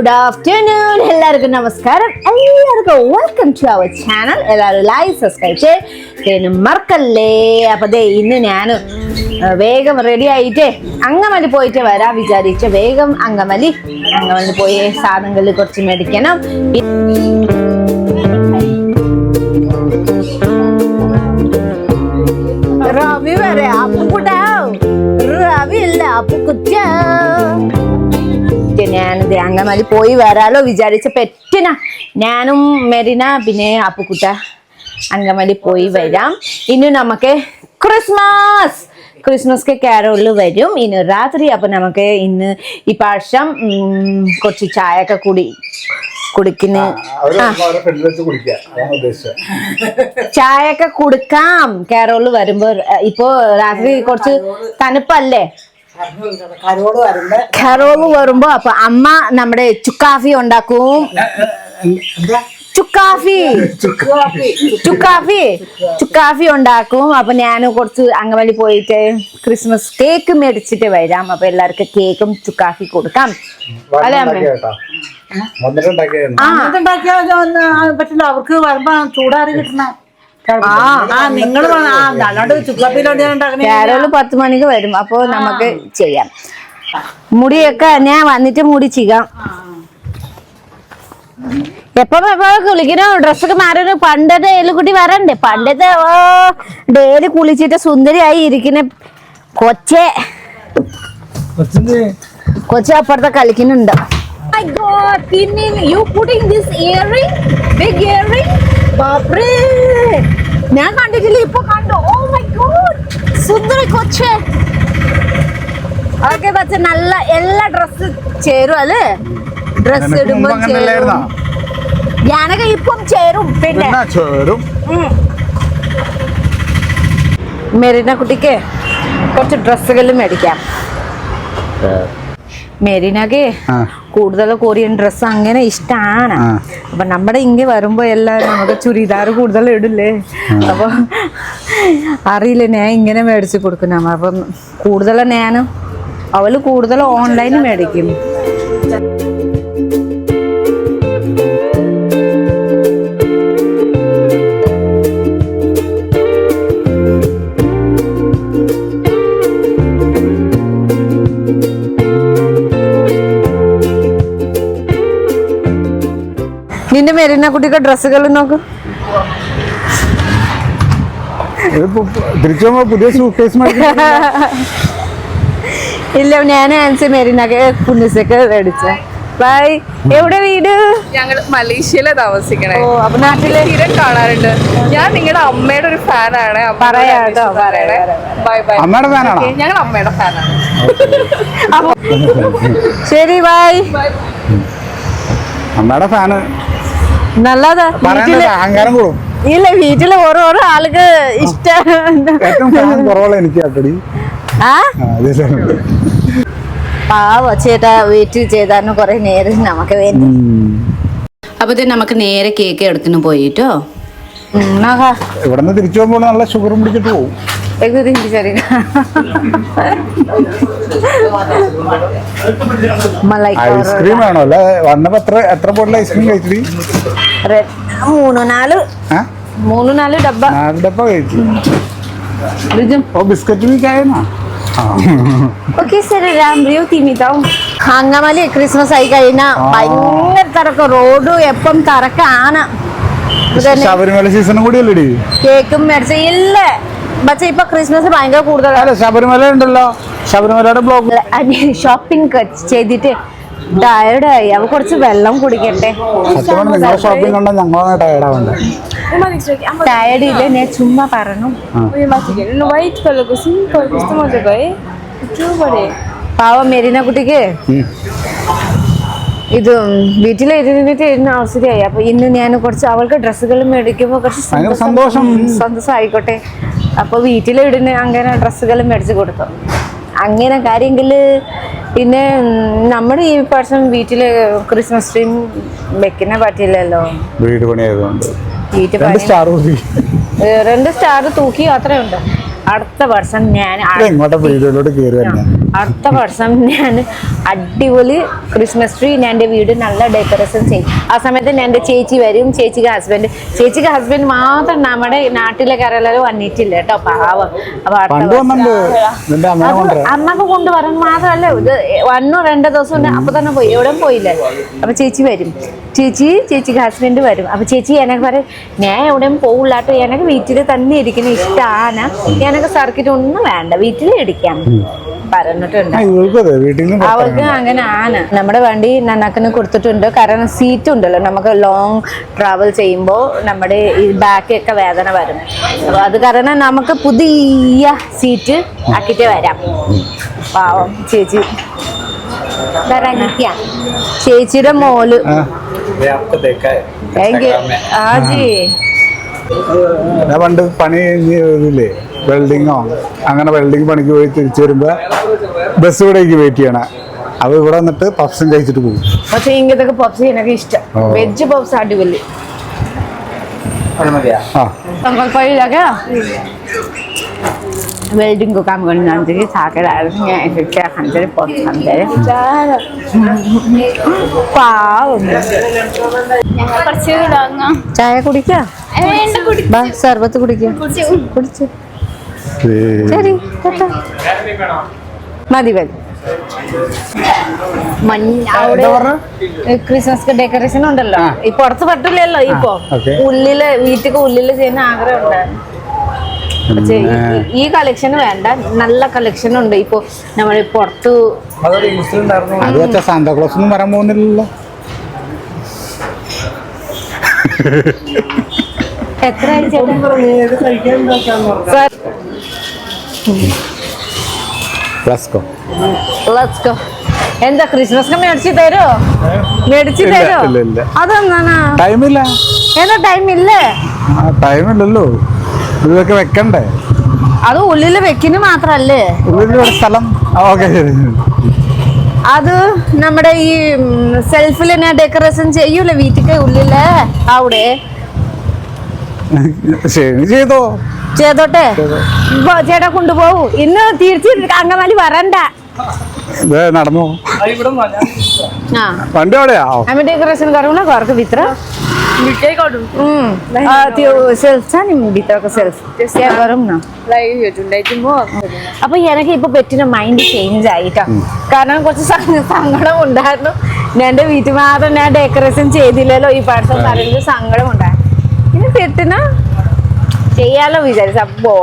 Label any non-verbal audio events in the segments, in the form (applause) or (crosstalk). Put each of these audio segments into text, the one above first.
Good afternoon എല്ലാവർക്കും നമസ്കാരം. എല്ലാവർക്കും വെൽക്കം ടു അവർ ചാനൽ എല്ലാവരും ലൈവ് സബ്സ്ക്രൈബ് ചെയ്ത് മറക്കല്ലേ അപ്പൊ ദേ ഇന്ന് ഞാൻ വേഗം റെഡി ആയിട്ടേ അങ്കമലി പോയിട്ട് വരാൻ വിചാരിച്ച വേഗം അങ്കമലി അങ്കമലി പോയി സാധനങ്ങളിൽ കുറച്ച് മേടിക്കണം. അങ്കമാലി പോയി വരാലോ വിചാരിച്ച പെറ്റിന. ഞാനും മെറിന പിന്നെ അപ്പുക്കുട്ട അങ്കമാലി പോയി വരാം. ഇനി നമുക്ക് ക്രിസ്മസ്. ക്രിസ്മസ് കാരോളിൽ വരും. ഇന്ന് രാത്രി അപ്പൊ നമുക്ക് ഇന്ന് ഈ പ്രാവശ്യം കുറച്ച് ചായ ഒക്കെ കുടി കുടിക്കുന്ന ചായ ഒക്കെ കൊടുക്കാം. കാരോൾ വരുമ്പോ ഇപ്പോ രാത്രി കുറച്ച് തണുപ്പല്ലേ? കരോൾ വരുമ്പോ അപ്പൊ അമ്മ നമ്മുടെ ചുക്കാഫി ഉണ്ടാക്കും. ചുക്കാഫി. ചുക്കാഫി. ചുക്കാഫി. ഉണ്ടാക്കും. അപ്പൊ ഞാൻ കുറച്ച് അങ്ങവലി പോയിട്ട് ക്രിസ്മസ് കേക്ക് മേടിച്ചിട്ട് വരാം. അപ്പൊ എല്ലാവർക്കും കേക്കും ചുക്കാഫി കൊടുക്കാം. അല്ലെ അവർക്ക് വരുമ്പോ ചൂടാറി കിട്ടണം. നിങ്ങൾ കാരോൾ പത്ത് മണിക്ക് വരും. അപ്പൊ നമുക്ക് ചെയ്യാം. മുടിയൊക്കെ ഞാൻ വന്നിട്ട് മുടി ചെയ്യാം എപ്പം എപ്പോഴും കുളിക്കണോ? ഡ്രസ്സൊക്കെ മാറി പണ്ടത്തെ ഏലുകുട്ടി വരണ്ടേ? പണ്ടത്തെ ഓ ഡെയിലി കുളിച്ചിട്ട് സുന്ദരിയായി ഇരിക്കുന്ന കൊച്ചെ. കൊച്ചെ അപ്പുറത്തെ കളിക്കുന്നുണ്ട്. My God, പിന്നെ you putting this earring, big earring? ബാപ്രേ. ഞാൻ കണ്ടിട്ടില്ല ഇപ്പൊ കണ്ടു. ഓ മൈ ഗോഡ് സുന്ദരി കൊച്ചേ. അതൊക്കെ പച്ച നല്ല എല്ലാ ഡ്രസ് ചേരും അല്ലേ? ഡ്രസ് ഇടുമ്പോൾ ഇടുമ്പോ ചേരും? ഞാനൊക്കെ ഇപ്പം ചേരും പിന്നെ. ചോരും. മെരീന കുട്ടിക്ക് കുറച്ച് ഡ്രസ്സുകൾ മേടിക്കാം. മെരീനക്ക്. കൂടുതൽ കൊറിയൻ ഡ്രസ് അങ്ങനെ ഇഷ്ടമാണ്. അപ്പൊ നമ്മുടെ ഇങ്ങ വരുമ്പോ എല്ലാം നമുക്ക് ചുരിദാർ കൂടുതൽ ഇടില്ലേ? അപ്പൊ അറിയില്ല ഞാൻ ഇങ്ങനെ മേടിച്ച് കൊടുക്കുന്ന അപ്പം കൂടുതൽ ഞാൻ അവൾ കൂടുതൽ ഓൺലൈൻ മേടിക്കും. നിന്റെ മെരീന കുട്ടിക്ക് ഡ്രസ്സുകൾ നോക്ക്. (laughs) ഇല്ല ഞാൻ ആൻസി മെരീനക്ക് പുണ്യസൊക്കെ മേടിച്ച. ബൈ. എവിടെ വീട്? ഞങ്ങൾ മലേഷ്യയിലെ താമസിക്കണേ. ഓ അപ്പൊ നാട്ടിലെ? സ്ഥിരം കാണാറുണ്ട്. ഞാൻ നിങ്ങളുടെ അമ്മയുടെ ഒരു ഫാനാണ്. പറയാട്ടോ പറയണേ പറയാം, ബൈ ബൈ. അമ്മയുടെ ഫാനാണോ? ഞങ്ങൾ അമ്മയുടെ ഫാനാണ്. ശരി ബൈ. അമ്മയുടെ ഫാന് നല്ലതാ. അഹങ്കാരം കൂടും. ഇല്ല വീട്ടിൽ ഓരോരോ ഓരോ ആൾക്ക് ഇഷ്ടം. എനിക്ക് പാവ ചേട്ടാ വീട്ടിൽ ചെയ്താലും കുറെ നേരം നമുക്ക് വേണ്ടി. അപ്പോൾ ഇത് നമുക്ക് നേരെ കേക്ക് എടുക്കുന്നു പോയിട്ടോ. ഇവിടുന്ന് തിരിച്ചു പോകുമ്പോൾ നല്ല ഷുഗറും പിടിച്ചിട്ട് പോകും ഐസ്ക്രീം ആണോ അല്ല വന്നപ്പോ എത്ര എത്ര ബോട്ടിൽ ഐസ്ക്രീം കഴിച്ചിട്ട് മൂന്ന് നാല്? മൂന്ന് നാല് ഡബ്ബ. നാല് കഴിച്ചു. ബിസ്ക്കറ്റ് ക്രിസ്മസ് ആയി കഴിഞ്ഞ ഭയങ്കര തിരക്ക്. റോഡ് എപ്പം തിരക്കാണ്. ശബരിമല സീസണും കൂടി അല്ലേ കേക്കും മേടിച്ച. ഇല്ല. പക്ഷെ ഇപ്പൊ ക്രിസ്മസ് ഭയങ്കര കൂടുതലാണ് ശബരിമല ഉണ്ടല്ലോ. ശബരിമലയുടെ ബ്ലോക്ക് ഷോപ്പിംഗ് ചെയ്തിട്ട് ടയർഡായി അവ കുറച്ച് വെള്ളം കുടിക്കട്ടെ. ഷോപ്പിംഗ് കണ്ടാൽ ഞങ്ങളാണ് ടയർഡാവണ്ടേ ടയർഡ് ഇല്ല. ഞാൻ ചുമ്മാ പറഞ്ഞു. വൈറ്റ് കളർ സിമ്പിൾ പാവം മെരീന കുട്ടിക്ക്. ഇത് വീട്ടിൽ എഴുതിട്ട് ഇരുന്ന അവസരമായി അപ്പൊ ഇന്ന് ഞാൻ കുറച്ച് അവൾക്ക് ഡ്രസ്സുകൾ മേടിക്കുമ്പോ കുറച്ച് സന്തോഷം. സന്തോഷം. ആയിക്കോട്ടെ അപ്പൊ വീട്ടിലിടുന്ന അങ്ങനെ ഡ്രസ്സുകൾ മേടിച്ചു കൊടുത്തു. അങ്ങനെ കാര്യമെങ്കിൽ പിന്നെ നമ്മുടെ ഈ പ്രാവശ്യം വീട്ടിൽ ക്രിസ്മസ് ട്രീ വെക്കുന്ന പറ്റില്ലല്ലോ വീട് പണിയായതുകൊണ്ട്. രണ്ട് സ്റ്റാർ തൂക്കി അത്രയുണ്ട് അടുത്ത വർഷം ഞാൻ ഇങ്ങോട്ട് വീടുകളിലോട്ട് കയറി അടുത്ത വർഷം ഞാൻ അടിപൊളി ക്രിസ്മസ് ട്രീ ഞാൻ എന്റെ വീട് നല്ല ഡെക്കറേഷൻ ചെയ്യും. ആ സമയത്ത് ഞാൻ എന്റെ ചേച്ചി വരും. ചേച്ചിക്ക് ഹസ്ബൻഡ് ചേച്ചിക്ക് ഹസ്ബൻഡ് മാത്രം നമ്മുടെ നാട്ടിലെ കരയിലും വന്നിട്ടില്ല കേട്ടോ പാവം. അപ്പൊ അമ്മയ്ക്ക് കൊണ്ടുവരാൻ മാത്രമല്ല. ഇത് വന്നോ രണ്ടോ ദിവസം ഉണ്ട് അപ്പൊ തന്നെ പോയി. എവിടെയും പോയില്ലേ. അപ്പൊ ചേച്ചി വരും. ചേച്ചി ചേച്ചിക്ക് ഹസ്ബൻഡ് വരും. അപ്പൊ ചേച്ചി എനക്ക് പറയും ഞാൻ എവിടെയും പോകില്ലാട്ടോ എനക്ക് വീട്ടിൽ തന്നെ ഇരിക്കുന്ന ഇഷ്ടമാണ് എനക്ക് സർക്കിറ്റ് ഒന്നും വേണ്ട. വീട്ടിൽ ഇരിക്കാം. പറഞ്ഞിട്ടുണ്ട്. അവർക്ക് അങ്ങനെ ആണ് നമ്മുടെ വണ്ടി നന്നാക്കിന് കൊടുത്തിട്ടുണ്ട്. കാരണം സീറ്റ് ഉണ്ടല്ലോ നമുക്ക് ലോങ് ട്രാവൽ ചെയ്യുമ്പോൾ നമ്മുടെ ഈ ബാക്ക് ഒക്കെ വേദന വരും. അപ്പൊ അത് കാരണം നമുക്ക് പുതിയ സീറ്റ് ആക്കിയിട്ട് വരാം. പാവം ചേച്ചി. ചേച്ചിയുടെ മോൽ താങ്ക് യു ആജി. ഞാൻ പണ്ട് പണി കഴിഞ്ഞ് ഇതില്ലേ? വെൽഡിങ്ങോ അങ്ങനെ വെൽഡിങ് പണിക്ക് പോയി തിരിച്ചു വരുമ്പോ ബസ് ഇവിടേക്ക് വെയിറ്റ് ചെയ്യണേ അത് ഇവിടെ വന്നിട്ട് പപ്സും കഴിച്ചിട്ട് പോകും പക്ഷെ ഇങ്ങനത്തെ പപ്സ് എനിക്ക് ഇഷ്ടം ഓ. വെജ് പപ്സ് അടിപൊളി ആ संकल्पही लाग्यो वेल्डिङको काम गर्नु जान्छ कि थाकेर आएर चाहिँ यहाँ यसरी चिया खान्छ अरे पट खान्छ अरे പാവം ഞങ്ങൾ കുറച്ച് തുടങ്ങാം ചായ കുടിക്ക വേണ്ട കുടി ബാ സർബത്ത് കുടിക്ക കുടിച്ച് ശരി. മതി മതി. ക്രിസ്മസ് ഡെക്കറേഷൻ ഉണ്ടല്ലോ. ഈ പുറത്ത് പറ്റില്ലല്ലോ ഇപ്പൊ. ഉള്ളിൽ വീട്ടിക്ക് ഉള്ളിൽ ചെയ്യുന്ന ആഗ്രഹമുണ്ട്. പക്ഷേ ഈ- കളക്ഷൻ വേണ്ട. നല്ല കളക്ഷൻ ഉണ്ട്. ഇപ്പൊ നമ്മൾ പുറത്ത് സാന്താക്ലോസ് ഒന്നും വരാൻ പോകുന്നില്ലല്ലോ. എത്ര ലെറ്റ്സ് ഗോ എന്താ ക്രിസ്മസ് മേടിച്ചു തരോ മേടിച്ചു തരോ ഇല്ല, ഇല്ല. അതെന്താ ടൈമില്ല ഏതാ ടൈം ആ ടൈമില്ലല്ലോ ഇതൊക്കെ വെക്കണ്ടേ? അത് ഉള്ളിൽ വെക്കിന് മാത്രല്ലേ? സ്ഥലം. ഓക്കെ ശരി അത് നമ്മുടെ ഈ സെൽഫിൽ തന്നെ ഡെക്കറേഷൻ ചെയ്യൂലേ വീട്ടിക്ക് ഉള്ളിൽ? അവിടെ. ശരി ചെയ്തോ. ചെയ്തോട്ടെ? ചേട്ടാ കൊണ്ടുപോകൂ. ഇന്ന് തിരിച്ച് അങ്കമാലി വരണ്ട. നടന്നു. പണ്ട് എവിടെയാ? ഡെക്കറേഷൻ കറങ്ങണ കുറക്ക് വിത്ര അപ്പൊ എനിക്ക് ഇപ്പൊ പെറ്റിന് മൈൻഡ് ചേഞ്ച് ആയിട്ടോ. കാരണം കുറച്ച് സങ്കടം ഉണ്ടായിരുന്നു. ഞാൻ എന്റെ വീട്ടിൽ മാത്രം ഞാൻ ഡെക്കറേഷൻ ചെയ്തില്ലല്ലോ. ഈ പാടത്തെ പറയുന്നത് സങ്കടം ഉണ്ടായിരുന്നു. ഇനി പെറ്റിന്? ചെയ്യാലോ വിചാരിച്ച അപ്പൊ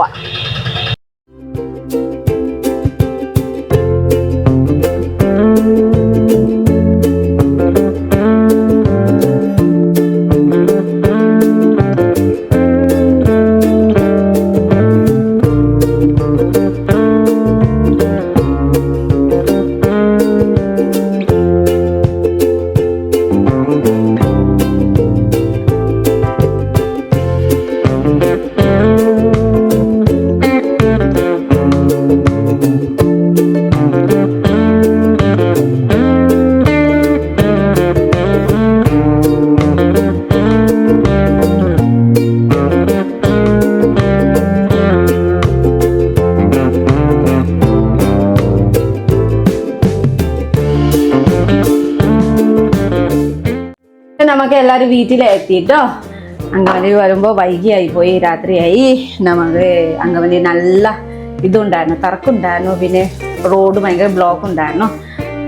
എല്ലാവരും വീട്ടിലെത്തിട്ടോ? അങ്കമലി വരുമ്പോൾ വൈകിയായി പോയി രാത്രിയായി. നമുക്ക് അങ്കമലി നല്ല ഇതുണ്ടായിരുന്നു തിരക്കുണ്ടായിരുന്നു പിന്നെ റോഡ് ഭയങ്കര ബ്ലോക്ക് ഉണ്ടായിരുന്നു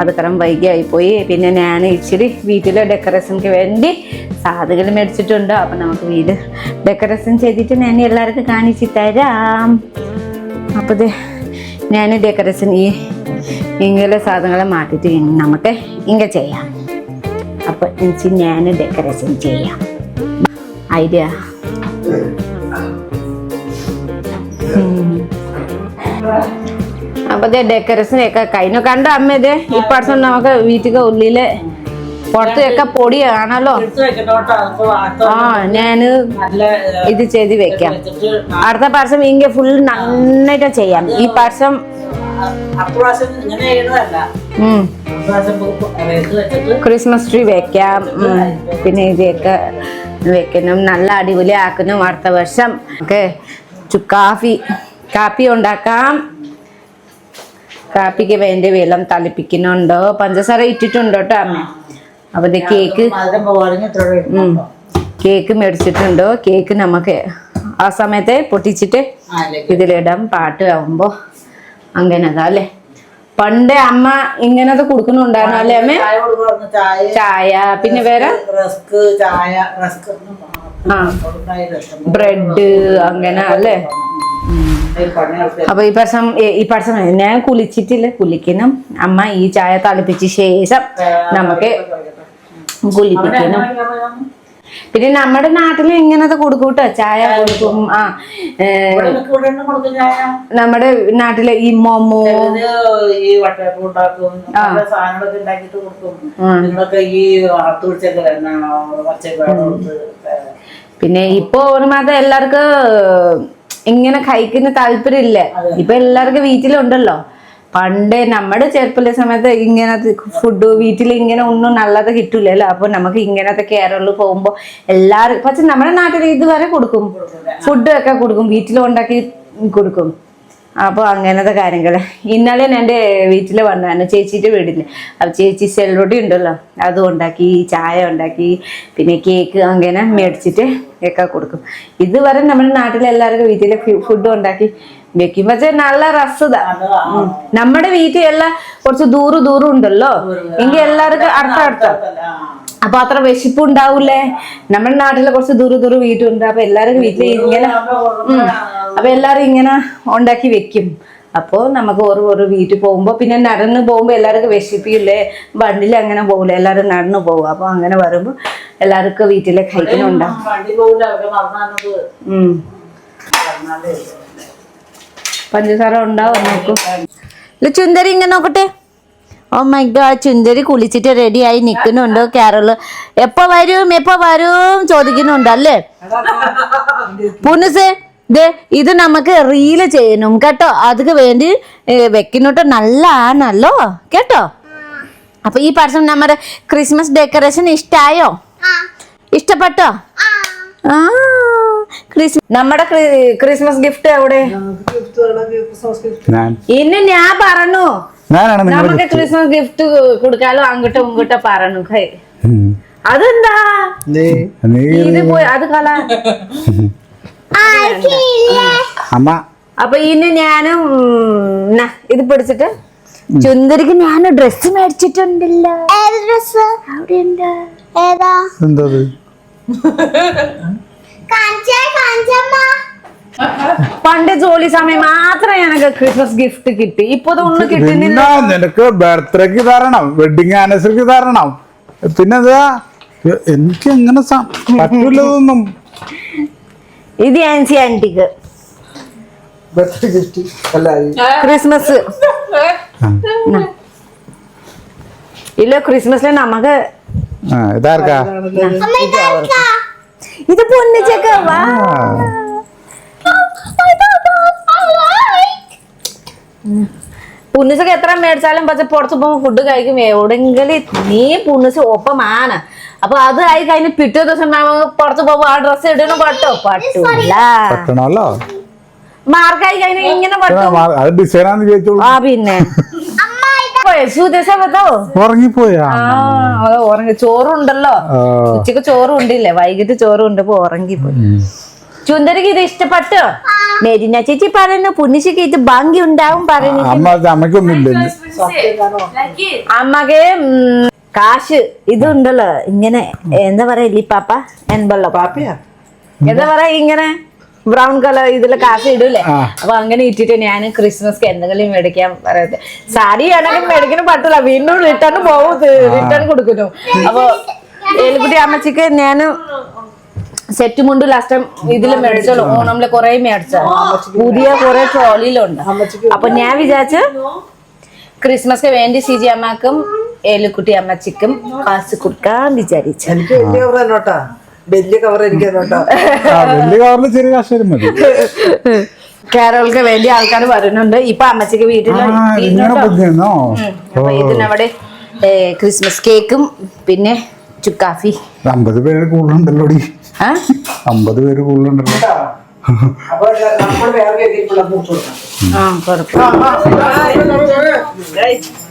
അത് കാരണം വൈകിയായി പോയി പിന്നെ ഞാൻ ഇച്ചിരി വീട്ടിലെ ഡെക്കറേഷൻക്ക് വേണ്ടി സാധകൾ മേടിച്ചിട്ടുണ്ട്. അപ്പം നമുക്ക് വീട് ഡെക്കറേഷൻ ചെയ്തിട്ട് ഞാൻ എല്ലാവർക്കും കാണിച്ചു തരാം. അപ്പോൾ ഞാൻ ഡെക്കറേഷൻ ഈ ഇങ്ങനെ സാധനങ്ങളെ മാറ്റിയിട്ട് നമുക്ക് ഇങ്ങനെ ചെയ്യാം. അപ്പൊ എനിക്ക് ഞാൻ ഡെക്കറേഷൻ ചെയ്യാം. ഐഡിയ? അപ്പൊ ഡെക്കറേഷൻ ഒക്കെ കഴിഞ്ഞു. കണ്ട അമ്മ ഇത് ഈ പ്രാവശ്യം നമുക്ക് വീട്ടിലെ ഉള്ളിൽ പുറത്തൊക്കെ പൊടിയാണല്ലോ. ആ ഞാൻ ഇത് ചെയ്ത് വെക്കാം. അടുത്ത പ്രാവശ്യം ഇങ്ങനെ ഫുൾ നന്നായിട്ട് ചെയ്യാം. ഈ പ്രാവശ്യം അപ്രാവശ്യം ഇങ്ങനെ ക്രിസ്മസ് ട്രീ വെക്കാം. പിന്നെ ഇതൊക്കെ വെക്കണം. നല്ല അടിപൊളി ആക്കണം. അടുത്ത വർഷം. ഒക്കെ ചു- കാഫി. കാപ്പി ഉണ്ടാക്കാം. കാപ്പിക്ക് വേണ്ടി വെള്ളം തളിപ്പിക്കുന്നുണ്ടോ? പഞ്ചസാര ഇട്ടിട്ടുണ്ടോ കേട്ടോ അമ്മ? അപ്പൊ കേക്ക് കേക്ക് മേടിച്ചിട്ടുണ്ടോ? കേക്ക് നമുക്ക് ആ സമയത്തെ പൊട്ടിച്ചിട്ട് ഇതിലിടാം. പാട്ട് ആവുമ്പോ. അങ്ങനതാ അല്ലേ? പണ്ട് അമ്മ ഇങ്ങനത്തെ കൊടുക്കുന്നുണ്ടായിരുന്നു അല്ലേ അമ്മ? ചായ പിന്നെ വേറെ? ആ. ബ്രെഡ് അങ്ങനെ അല്ലേ? അപ്പൊ ഈ പ്രശ്നം ഈ പ്രശ്നം ഞാൻ കുളിച്ചിട്ടില്ല. കുളിക്കണം. അമ്മ ഈ ചായ തളിപ്പിച്ച ശേഷം നമുക്ക് കുളിപ്പിക്കണം. പിന്നെ നമ്മുടെ നാട്ടിൽ ഇങ്ങനത്തെ കൊടുക്കും കേട്ടോ ചായ കൊടുക്കും. ആ നമ്മുടെ നാട്ടിലെ ഈ മോമോ. ഈ വട്ടയപ്പം ഉണ്ടാക്കും. പല സാധനങ്ങളൊക്കെ ഉണ്ടാക്കിയിട്ട് കൊടുക്കും. നിങ്ങളൊക്കെ ഈ പിടിച്ചൊക്കെ പിന്നെ ഇപ്പൊ ഒരു മാസം എല്ലാവർക്കും ഇങ്ങനെ കഴിക്കുന്ന താല്പര്യമില്ല. ഇപ്പൊ എല്ലാവർക്കും വീട്ടിലുണ്ടല്ലോ. പണ്ട് നമ്മുടെ ചെറുപ്പത്തിലെ സമയത്ത് ഇങ്ങനത്തെ ഫുഡ് വീട്ടിൽ ഇങ്ങനെ ഒന്നും നല്ലത് കിട്ടൂലല്ലോ? അപ്പൊ നമുക്ക് ഇങ്ങനത്തെ കേരളിൽ പോകുമ്പോ എല്ലാരും പക്ഷെ നമ്മുടെ നാട്ടിൽ ഇതുവരെ കൊടുക്കും. ഫുഡ് ഒക്കെ കൊടുക്കും വീട്ടിൽ ഉണ്ടാക്കി കൊടുക്കും. അപ്പോൾ അങ്ങനത്തെ കാര്യങ്ങൾ ഇന്നലെ എന്റെ വീട്ടിൽ വന്നാണ് ചേച്ചിയുടെ വീട്ടിൽ അപ്പോൾ ചേച്ചി സെല്ലോടി ഉണ്ടല്ലോ അതും ഉണ്ടാക്കി ചായ ഉണ്ടാക്കി പിന്നെ കേക്ക് അങ്ങനെ മേടിച്ചിട്ട് ഒക്കെ കൊടുക്കും. ഇതുവരെ നമ്മുടെ നാട്ടിലെ എല്ലാവർക്കും വീട്ടിലെ ഫുഡ് ഉണ്ടാക്കി വെക്കും പക്ഷേ നല്ല രസതാ. ഉം. നമ്മുടെ വീട്ടിൽ എല്ലാം കുറച്ച് ദൂരം ദൂരം ഉണ്ടല്ലോ എങ്കിൽ എല്ലാവർക്കും അടുത്ത അടുത്ത. അപ്പൊ അത്ര വിശപ്പ് ഉണ്ടാവൂലേ നമ്മുടെ നാട്ടിലെ കുറച്ച് ദൂരം ദൂരം വീട്ടുണ്ട് അപ്പൊ എല്ലാരും വീട്ടിൽ ഇങ്ങനെ ഉം. അപ്പൊ എല്ലാരും ഇങ്ങനെ ഉണ്ടാക്കി വെക്കും. അപ്പോ നമുക്ക് ഓരോ ഓരോ വീട്ടിൽ പോകുമ്പോ പിന്നെ നടന്ന് പോകുമ്പോ എല്ലാവർക്കും വിശപ്പില്ലേ? വണ്ടിയിൽ അങ്ങനെ പോകില്ല എല്ലാരും നടന്നു പോകും. അപ്പൊ അങ്ങനെ വരുമ്പോ എല്ലാവർക്കും വീട്ടിലെ കഴിക്കുന്നുണ്ടാവും വണ്ടി പോകില്ല അവരെ മറന്നത് ഉം പഞ്ചസാര ഉണ്ടാവും നോക്കൂ ചുന്തരി ഇങ്ങനെ നോക്കട്ടെ. ഓ മൈ ഗോഡ് ചുന്ദരി കുളിച്ചിട്ട് റെഡിയായി നിൽക്കുന്നുണ്ട് കേരള എപ്പോ വരും എപ്പോ വരും ചോദിക്കുന്നുണ്ട് അല്ലേ? പുനസേ ദേ ഇത് നമുക്ക് റീൽ ചെയ്യണം കേട്ടോ. അതിക്ക് വേണ്ടി ഏ, വെക്കുന്നുണ്ട് നല്ല ആണല്ലോ കേട്ടോ? അപ്പൊ ഈ പ്രാവശ്യം നമ്മുടെ ക്രിസ്മസ് ഡെക്കറേഷൻ ഇഷ്ടായോ? ഇഷ്ടപ്പെട്ടോ? ആ. ക്രിസ്മസ് നമ്മുടെ ക്രിസ്മസ് ഗിഫ്റ്റ് എവിടെ? ഇന്ന് ഞാൻ പറഞ്ഞു. നമുക്ക് ക്രിസ്മസ് ഗിഫ്റ്റ് കൊടുക്കാലോ അങ്ങോട്ടും ഇങ്ങോട്ടും പറഞ്ഞു. അതെന്താ? ഇത് പോയി അത് കല അമ്മ. അപ്പൊ ഇന്ന് ഞാനും ഇത് പിടിച്ചിട്ട്. ചുന്ദരിക്ക് ഞാൻ ഡ്രസ് മേടിച്ചിട്ടുണ്ടല്ലോ. ഡ്രസ് അവിടെ ഉണ്ട് ഏതാ? എന്തത്? കാഞ്ചമ്മ പണ്ട് ജോലി സമയം മാത്രമേ എനിക്ക് ക്രിസ്മസ് ഗിഫ്റ്റ് കിട്ടി. ഇപ്പൊ ഒന്നും കിട്ടുന്നില്ല. നിനക്ക് ബർത്ത്ഡേക്ക് തരണം വെഡിങ് ആനിവേഴ്സറിക്ക് തരണം. പിന്നെ എന്താ? എനിക്ക് എങ്ങനെ പറ്റൂലതൊന്നും. ഇത് ആൻസി ആന്റിക്ക് ബർത്ത്ഡേ ഗിഫ്റ്റ് അല്ല ഈ ക്രിസ്മസ്. ഇല്ല ക്രിസ്മസിലെ നമുക്ക് ഇതാർക്കാ? ഇത് പൊന്നിച്ചേക്ക വാ. പുണ്ണിസൊക്കെ എത്ര മേടിച്ചാലും പക്ഷെ പുറത്ത് പോകുമ്പോൾ ഫുഡ് കഴിക്കും. എവിടെങ്കിലും നീ പുണ്ണിച്ച് ഒപ്പമാണ്. അപ്പൊ അത് ആയി കഴിഞ്ഞ് പിറ്റേ ദിവസം പുറത്ത് പോകുമ്പോ ആ ഡ്രസ് ഇടണം പട്ടോ? പട്ടില്ല പറ്റണല്ലോ. മാർക്കായി കഴിഞ്ഞ ഇങ്ങനെ പറ്റും. ആ പിന്നെ. സുദേശ ഉറങ്ങിപ്പോയാ? ആ അത് ഉറങ്ങി. ചോറുണ്ടല്ലോ. ഉച്ചയ്ക്ക് ചോറും ഉണ്ടില്ലേ വൈകിട്ട് ചോറും ഉണ്ട് ഇപ്പൊ ഉറങ്ങിപ്പോയി. ചുന്ദരിക്ക് ഇത് ഇഷ്ടപ്പെട്ടോ? മെരിന ചേച്ചി പറയുന്നു പുണ്യശിക്ക് ഇത് ഭംഗി ഉണ്ടാവും പറയുന്നു. അമ്മയ്ക്ക് ഉം, കാശ് ഇതുണ്ടല്ലോ. ഇങ്ങനെ എന്താ പറയാ ലിപ്പാപ്പ എൻപല്ലോ പാപ്പയാ. എന്താ പറയാ ഇങ്ങനെ? ബ്രൗൺ കളർ ഇതിൽ കാശ് ഇടൂലേ. അപ്പൊ അങ്ങനെ ഇട്ടിട്ട് ഞാൻ ക്രിസ്മസ് എന്തെങ്കിലും മേടിക്കാൻ പറയട്ടെ. സാരി ആണെങ്കിലും മേടിക്കണം പറ്റില്ല വീണ്ടും റിട്ടേൺ പോകും റിട്ടേൺ കൊടുക്കുന്നു. അപ്പൊ എലിക്കുട്ടി അമ്മച്ചിക്ക് ഞാൻ സെറ്റ് മുണ്ട് ലാസ്റ്റ് ടൈം ഇതിൽ മേടിച്ചോളൂ. ഓണമിൽ കൊറേ മേടിച്ച. പുതിയ കൊറേ ട്രോളിയിലുണ്ട് അപ്പൊ ഞാൻ വിചാരിച്ചു ക്രിസ്മസ് വേണ്ടി സിജി അമ്മക്കും എലിക്കുട്ടി അമ്മച്ചിക്കും കാശ് കൊടുക്കാൻ വിചാരിച്ചു. എനിക്ക് വലിയ കവർ വലിയ കവറിൽ ചെറിയ തരും മതി കേരളക്ക് വേണ്ടി ആൾക്കാർ വരുന്നുണ്ട് ഇപ്പൊ അമ്മച്ചിക്ക് വീട്ടിൽ ആ ഇങ്ങനെ ബുദ്ധിയെന്നോ അപ്പൊ ഇതിനവിടെ ഏ, ക്രിസ്മസ് കേക്കും പിന്നെ ചുക്കാഫി അമ്പത് പേര് കൂടുതലുണ്ടല്ലോ അമ്പത് പേര് കൂടുതലുണ്ടല്ലോ അപ്പൊ നമ്മൾ വേറെ രീതിയിലുള്ള പൂട്ട് ആ കുഴപ്പം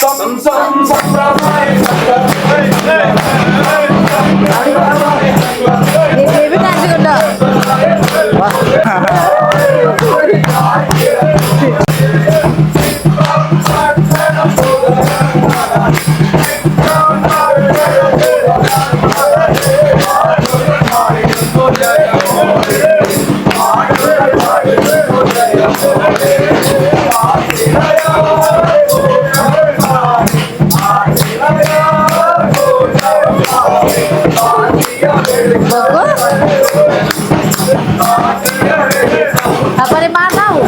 ആ അത് തന്നെ Tahu?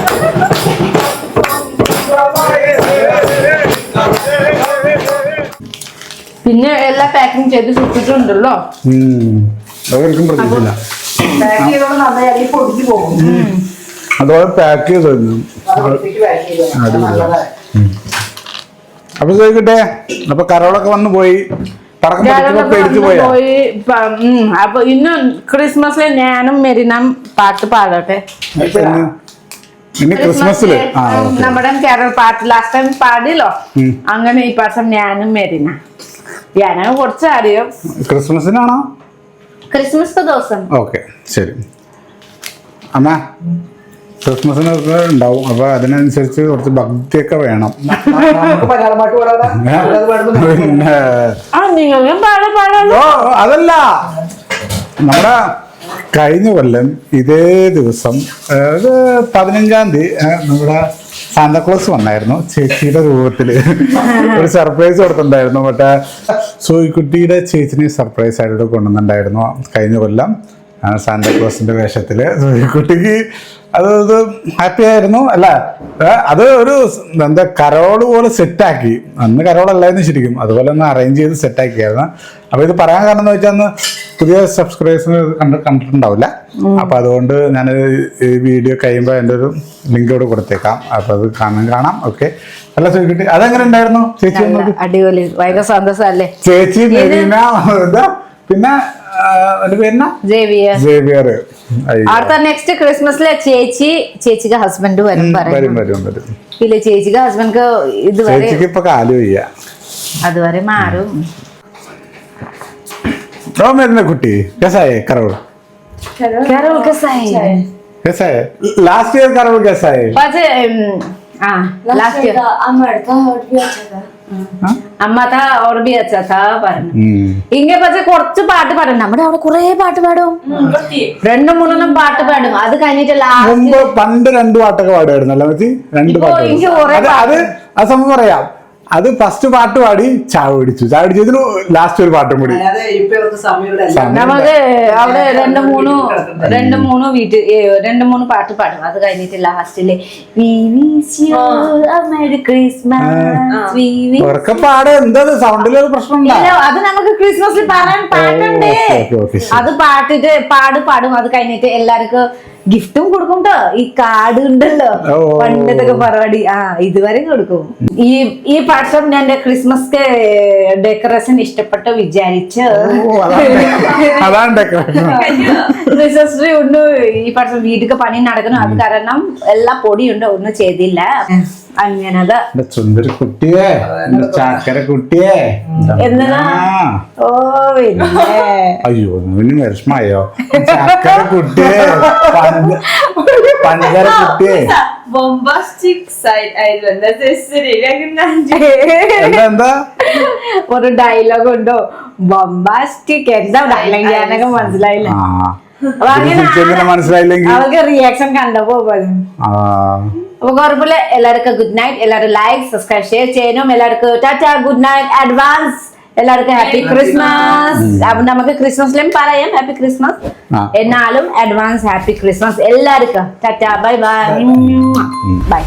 പിന്നെ എല്ലാം പാക്കിംഗ് ചെയ്ത് സൂക്ഷിച്ചിട്ടുണ്ടല്ലോ അല്ലെങ്കിൽ പോകും. അതുപോലെ പാക്ക് ചെയ്ത് അപ്പൊ ചോദിക്കട്ടെ അപ്പൊ കരോളൊക്കെ വന്നു പോയി. പോയാ? അപ്പൊ ഇന്ന് ക്രിസ്മസിൽ ഞാനും മെരിനം പാട്ട് പാടട്ടെ? ക്രിസ്മസിൽ. നമ്മുടെ കേരള പാട്ട് ലാസ്റ്റ് ടൈം പാടില്ലോ അങ്ങനെ ഈ പ്രാവശ്യം ഞാനും മെരിന. ഞാനും കുറച്ച് അറിയും. ക്രിസ്മസിനാണോ? ക്രിസ്മസ് ദിവസം. ഓക്കെ ശരി. അമ്മ ക്രിസ്മസിനൊക്കെ ഉണ്ടാവും. അപ്പൊ അതിനനുസരിച്ച് കുറച്ച് ഭക്തിയൊക്കെ വേണം. പിന്നെ അതല്ല. നമ്മുടെ കഴിഞ്ഞ കൊല്ലം ഇതേ ദിവസം അതായത് പതിനഞ്ചാം തീയതി നമ്മുടെ സാന്താക്ലോസ് വന്നായിരുന്നു ചേച്ചിയുടെ രൂപത്തിൽ ഒരു സർപ്രൈസ് കൊടുത്തിട്ടുണ്ടായിരുന്നു. മറ്റേ സോയിക്കുട്ടിയുടെ ചേച്ചിനെ സർപ്രൈസ് ആയിട്ട് കൊണ്ടുവന്നിട്ടുണ്ടായിരുന്നു കഴിഞ്ഞ കൊല്ലം. സാന്താക്ലോസിന്റെ വേഷത്തിൽ സോയിക്കുട്ടിക്ക് അത് ഹാപ്പി ആയിരുന്നു. അല്ല അത് ഒരു എന്താ കരോൾ പോലെ സെറ്റാക്കി അന്ന് കരോളല്ലായിരുന്നു ശരിക്കും. അതുപോലെ ഒന്ന് അറേഞ്ച് ചെയ്ത് സെറ്റാക്കിയായിരുന്നു അപ്പൊ ഇത് പറയാൻ കാരണം എന്ന് വെച്ചാൽ അന്ന് പുതിയ സബ്സ്ക്രൈബേഴ്സിന് കണ്ട് കണ്ടിട്ടുണ്ടാവില്ല. അപ്പൊ അതുകൊണ്ട് ഞാൻ ഈ വീഡിയോ കഴിയുമ്പോൾ എന്റെ ഒരു ലിങ്ക് ഇവിടെ കൊടുത്തേക്കാം. അപ്പൊ അത് കാണാൻ കാണാം. ഓക്കെ നല്ല ചോദിക്കട്ടെ അതെങ്ങനെ ഉണ്ടായിരുന്നു ചേച്ചി. അടിപൊളി. ഭയങ്കര സന്തോഷല്ലേ? ചേച്ചി പിന്നെ ജേവിയർ അടുത്ത നെക്സ്റ്റ് ക്രിസ്മസിലെ ചേച്ചി ചേച്ചിക്ക് ഹസ്ബൻഡ് വരും വരും വരും വരും ഇല്ല ചേച്ചിക്ക് ഹസ്ബൻഡ് ഇതുവരെ ചേച്ചിക്ക് ഇപ്പൊ കാലു വയ്യ അതുവരെ മാറും റോം വരുന്ന കുട്ടി കസായേ കറവൾ കറവൾ കസായേ കസായേ ലാസ്റ്റ് ഇയർ കറവൾ കസായേ പക്ഷേ ആ ലാസ്റ്റ് ഇയർ അമ്മ അടുത്ത അമ്മ താ ഓർ ബി അച്ഛാ താ പറഞ്ഞു. ഇങ്ങനെ പക്ഷെ കുറച്ച് പാട്ട് പാടും. നമ്മുടെ അവിടെ കുറെ പാട്ട് പാടും. രണ്ടും മൂന്നെണ്ണം പാട്ട് പാടും. അത് കഴിഞ്ഞിട്ടല്ല പണ്ട് രണ്ട് പാട്ടൊക്കെ പാടുമായിരുന്നു അല്ല രണ്ട് പാട്ട് അത് അത് ആ സംഭവം പറയാം. അത് ഫസ്റ്റ് പാട്ട് പാടി ചായ പിടിച്ചു ചായ പിടിച്ചതിന് ലാസ്റ്റ് ഒരു പാട്ടും കൂടി. നമുക്ക് അവിടെ രണ്ട് മൂന്ന് രണ്ട് മൂന്ന് വീട്ട് രണ്ട് മൂന്ന് പാട്ട് പാടും അത് കഴിഞ്ഞിട്ട് ലാസ്റ്റിൽ We wish you a Merry Christmas. We wish ഉറക്കെ പാട്. എന്താ സൗണ്ടിലൊരു പ്രശ്നം അത് നമുക്ക് ക്രിസ്മസിൽ പാടാൻ പാട്ടുണ്ട്. അത് പാട്ടിട്ട് പാട് പാടും. അത് കഴിഞ്ഞിട്ട് എല്ലാവർക്കും ഗിഫ്റ്റും കൊടുക്കും കേട്ടോ ഈ കാർഡ് ഉണ്ടല്ലോ. പണ്ടത്തെ പരിപാടി. ആ ഇതുവരെ കൊടുക്കും. ഈ ഈ പാട്ടം ഞാൻ ക്രിസ്മസ് ഡെക്കറേഷൻ ഇഷ്ടപ്പെട്ട വിചാരിച്ച്. ക്രിസ്മസ് ട്രീ ഒന്ന് ഈ പാട്ടം വീട്ടിക്ക് പണി നടക്കണം. അത് കാരണം എല്ലാ പൊടിയുണ്ട്. ഒന്നും ചെയ്തില്ല. അങ്ങനത്. സുന്ദരി കുട്ടിയെ ചാക്കര കുട്ടിയെ. ഓ അയ്യോ നിന് വിഷമായോ ചാക്കര കുട്ടിയെ പഞ്ച- പഞ്ചാര കുട്ടിയെ ഒരു ഡയലോഗ് ഉണ്ടോ? ബൊമ്പാസ്റ്റിക് എന്താ? ഡയലോഗ് ഞാനൊക്കെ മനസ്സിലായില്ല? മനസ്സിലായില്ലെങ്കിൽ അവർക്ക് റിയാക്ഷൻ കണ്ടപ്പോ പറഞ്ഞു. അപ്പൊ കുഴപ്പമില്ല എല്ലാവർക്കും ഗുഡ് നൈറ്റ് എല്ലാവരും ലൈക്ക് സബ്സ്ക്രൈബ് ഷെയർ ചെയ്യാനും എല്ലാവർക്കും ടാറ്റ ഗുഡ് നൈറ്റ് അഡ്വാൻസ് എല്ലാവർക്കും ഹാപ്പി ക്രിസ്മസ് അപ്പൊ നമുക്ക് ക്രിസ്മസിലും പറയാം. ഹാപ്പി ക്രിസ്മസ് എന്നാലും അഡ്വാൻസ് ഹാപ്പി ക്രിസ്മസ് എല്ലാവർക്കും. Tata by bye by